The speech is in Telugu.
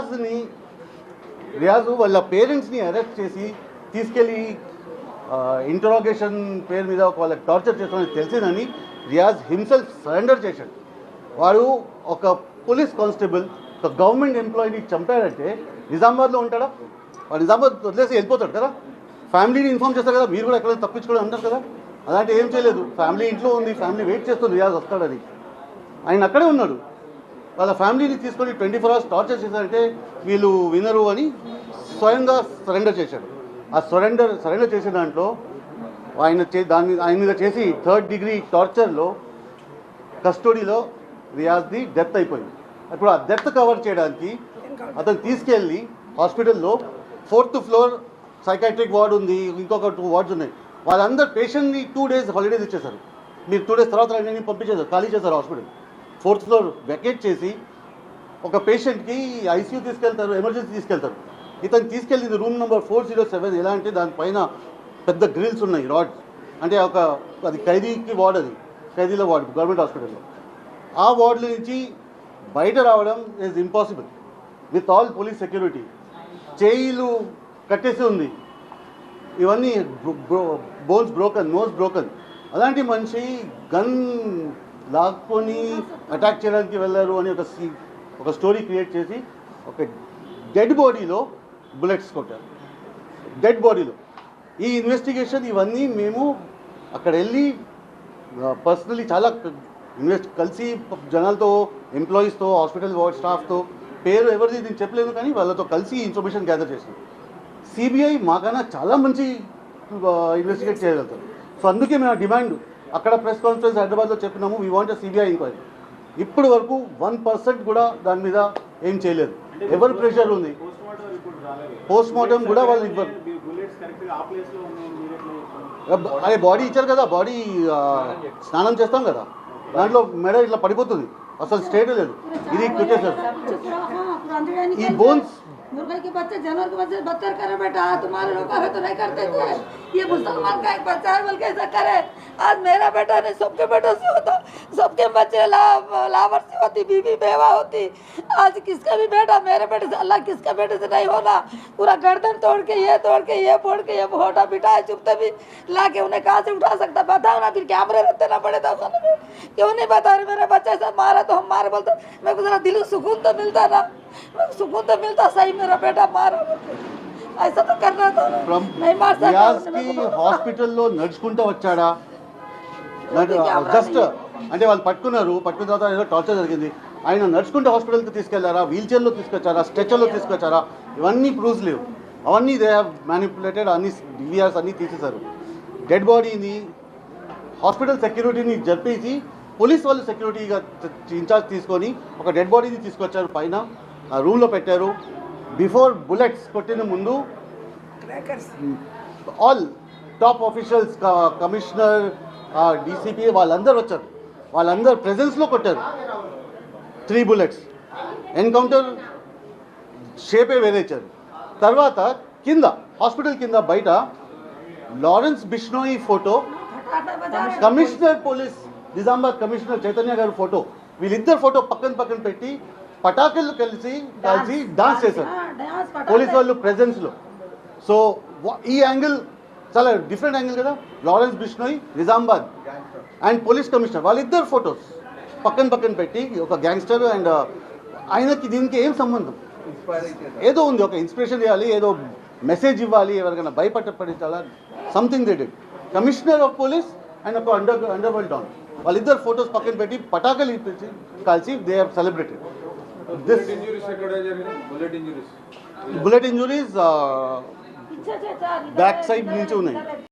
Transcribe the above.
రియాజ్ని రియాజ్ వాళ్ళ పేరెంట్స్ని అరెస్ట్ చేసి తీసుకెళ్ళి ఇంటరాగేషన్ పేరు మీద ఒక వాళ్ళకి టార్చర్ చేస్తామని తెలిసిందని రియాజ్ హిమ్సెల్ఫ్ సరెండర్ చేశాడు. వాడు ఒక పోలీస్ కానిస్టేబుల్ ఒక గవర్నమెంట్ ఎంప్లాయీని చంపాడంటే నిజామాబాద్లో ఉంటాడా? వాడు నిజామాబాద్ వదిలేసి వెళ్ళిపోతాడు కదా? ఫ్యామిలీని ఇన్ఫార్మ్ చేస్తారు కదా? మీరు కూడా ఎక్కడైనా తప్పించుకోవడం అంటారు కదా? అలాంటి ఏం చేయలేదు. ఫ్యామిలీ ఇంట్లో ఉంది ఫ్యామిలీ వెయిట్ చేస్తుంది రియాజ్ వస్తాడని. ఆయన అక్కడే ఉన్నాడు. వాళ్ళ ఫ్యామిలీని తీసుకొని ట్వంటీ ఫోర్ అవర్స్ టార్చర్ చేశారంటే వీళ్ళు వినరు అని స్వయంగా సరెండర్ చేశాడు. ఆ సరెండర్ సరెండర్ చేసే దాంట్లో ఆయన చే దాని మీద ఆయన మీద చేసి థర్డ్ డిగ్రీ టార్చర్లో కస్టడీలో రియాజ్ది డెత్ అయిపోయింది. ఇప్పుడు ఆ డెత్ కవర్ చేయడానికి అతను తీసుకెళ్ళి హాస్పిటల్లో ఫోర్త్ ఫ్లోర్ సైకాట్రిక్ వార్డ్ ఉంది ఇంకొక టూ వార్డ్స్ ఉన్నాయి. వాళ్ళందరూ పేషెంట్ని టూ డేస్ హాలిడేస్ ఇచ్చేశారు. మీరు టూ డేస్ తర్వాత రండి అని పంపించేశారు ఖాళీ చేశారు హాస్పిటల్. ఫోర్త్ ఫ్లోర్ వెకేట్ చేసి ఒక పేషెంట్కి ఐసీయూ తీసుకెళ్తారు ఎమర్జెన్సీ తీసుకెళ్తారు. ఇతను తీసుకెళ్ళింది room number four zero seven. ఎలా అంటే దానిపైన పెద్ద గ్రిల్స్ ఉన్నాయి రాడ్స్. అంటే ఒక అది ఖైదీకి వార్డ్ అది ఖైదీల వార్డ్ గవర్నమెంట్ హాస్పిటల్లో. ఆ వార్డుల నుంచి బయట రావడం is impossible with all police security చేయిలు కట్టేసి ఉంది. ఇవన్నీ బోన్స్ బ్రోకన్ నోస్ బ్రోకన్. అలాంటి మనిషి గన్ లాక్కొని అటాక్ చేయడానికి వెళ్ళారు అని ఒక సీ ఒక స్టోరీ క్రియేట్ చేసి ఒక డెడ్ బాడీలో బుల్లెట్స్ కొట్టారు. డెడ్ బాడీలో ఈ ఇన్వెస్టిగేషన్ ఇవన్నీ మేము అక్కడ వెళ్ళి పర్సనలీ చాలా ఇన్వెస్ట్ కలిసి జనాలతో ఎంప్లాయీస్తో హాస్పిటల్ వార్డ్ స్టాఫ్తో పేరు ఎవరిది నేను చెప్పలేను కానీ వాళ్ళతో కలిసి ఇన్ఫర్మేషన్ గ్యాదర్ చేసాం. సిబిఐ మాకన్నా చాలా మంచి ఇన్వెస్టిగేట్ చేయగలుగుతారు. సో అందుకే మేము డిమాండ్ అక్కడ ప్రెస్ కాన్ఫరెన్స్ హైదరాబాద్లో చెప్పినాము వీ వాంట్ సిబిఐ ఎంక్వైరీ ఇప్పటి వరకు వన్ పర్సెంట్ కూడా దాని మీద ఏం చేయలేదు. ఎవరు ప్రెషర్ ఉంది? పోస్ట్మార్టం రిపోర్ట్ రాలేదు. పోస్ట్ మార్టం కూడా వాళ్ళు ఇవ్వరు. బుల్లెట్స్ కరెక్ట్గా ఆ ప్లేస్లో ఉన్నాయి మీరు ఎట్లా చెప్పారు? అదే బాడీ ఇచ్చారు కదా బాడీ స్నానం చేస్తాం కదా. దాంట్లో మెడ ఇట్లా పడిపోతుంది. అసలు స్టేట్ లేదు. ఇది కొట్టేశారు. ये bones- मुर्गे के बच्चे जानवर के बच्चे बदतर करे बेटा तुम्हारे लोग तो नहीं करते थे ये मुसलमान का एक बच्चा है बल्कि ऐसा करे। आज मेरा बेटा नहीं सबके बेटों से होता। सबके बच्चे लावर से होती बीवी बेवा होती। आज किसका भी बेटा मेरे बेटे से अल्लाह किसका बेटे से नहीं होना। पूरा गर्दन तोड़ के ये तोड़ के ये फोड़ के ये फोटा बिठाए चुपते भी ला के उन्हें कहाँ से उठा सकता? बताओ ना फिर कैमरे रखते ना पड़े था क्यों नहीं बता रहे मेरे बच्चे ऐसा मारा तो हम मारे बोलते। मेरे को जरा दिल सुकून तो मिलता ना। सुकून तो मिलता सही मेरा बेटा मारा ऐसा तो करना था ना। ఫ్రమ్ नहीं मार सकता రియాజ్కి उसने मेरे को। హాస్పిటల్లో నడుచుకుంటూ వచ్చాడా జస్ట్ అంటే వాళ్ళు పట్టుకున్నారు పట్టుకున్న తర్వాత ఏదో టార్చర్ జరిగింది ఆయన నడుచుకుంటూ హాస్పిటల్కి తీసుకెళ్లారా వీల్ చైర్లో తీసుకొచ్చారా స్ట్రెచర్లో తీసుకొచ్చారా ఇవన్నీ ప్రూఫ్స్ లేవు అవన్నీ దే హ్యావ్ మ్యానిపులేటెడ్ అన్ని డివిఆర్స్ అన్నీ తీసేశారు డెడ్ బాడీని హాస్పిటల్ సెక్యూరిటీని జరిపేసి పోలీస్ వాళ్ళు సెక్యూరిటీగా ఇన్ఛార్జ్ తీసుకొని ఒక డెడ్ బాడీని తీసుకొచ్చారు పైన ఆ రూమ్లో పెట్టారు. బిఫోర్ బుల్లెట్స్ కొట్టిన ముందు all top officials commissioner DCP వాళ్ళందరూ వచ్చారు. వాళ్ళందరూ ప్రెజెన్స్లో కొట్టారు. త్రీ బుల్లెట్స్ ఎన్కౌంటర్ షేపే వేరేచ్చారు తర్వాత కింద హాస్పిటల్ కింద బయట Lawrence Bishnoi photo commissioner police Nizamabad commissioner Chaitanya గారి ఫోటో వీళ్ళిద్దరు ఫోటో పక్కన పక్కన పెట్టి పటాకులు కలిసి కలిసి డాన్స్ చేశారు. పోలీస్ వాళ్ళు ప్రెజెన్స్లో సో ఈ యాంగిల్ చాలా డిఫరెంట్ యాంగిల్ కదా? Lawrence Bishnoi Nizamabad and police commissioner వాళ్ళిద్దరు ఫొటోస్ పక్కన పక్కన పెట్టి ఒక గ్యాంగ్స్టర్ అండ్ uh, ఆయనకి దీనికి ఏం సంబంధం? ఏదో ఉంది ఒక ఇన్స్పిరేషన్ ఇవ్వాలి ఏదో మెసేజ్ ఇవ్వాలి ఎవరికైనా భయపట్టపడించాలా something they did commissioner of police and ఒక అండర్ అండర్ వరల్డ్ డౌన్ వాళ్ళిద్దరు ఫొటోస్ పక్కన పెట్టి పటాకలు కలిసి they are celebrated This bullet injuries bullet injuries. Bullet injuries uh, back side niche नहीं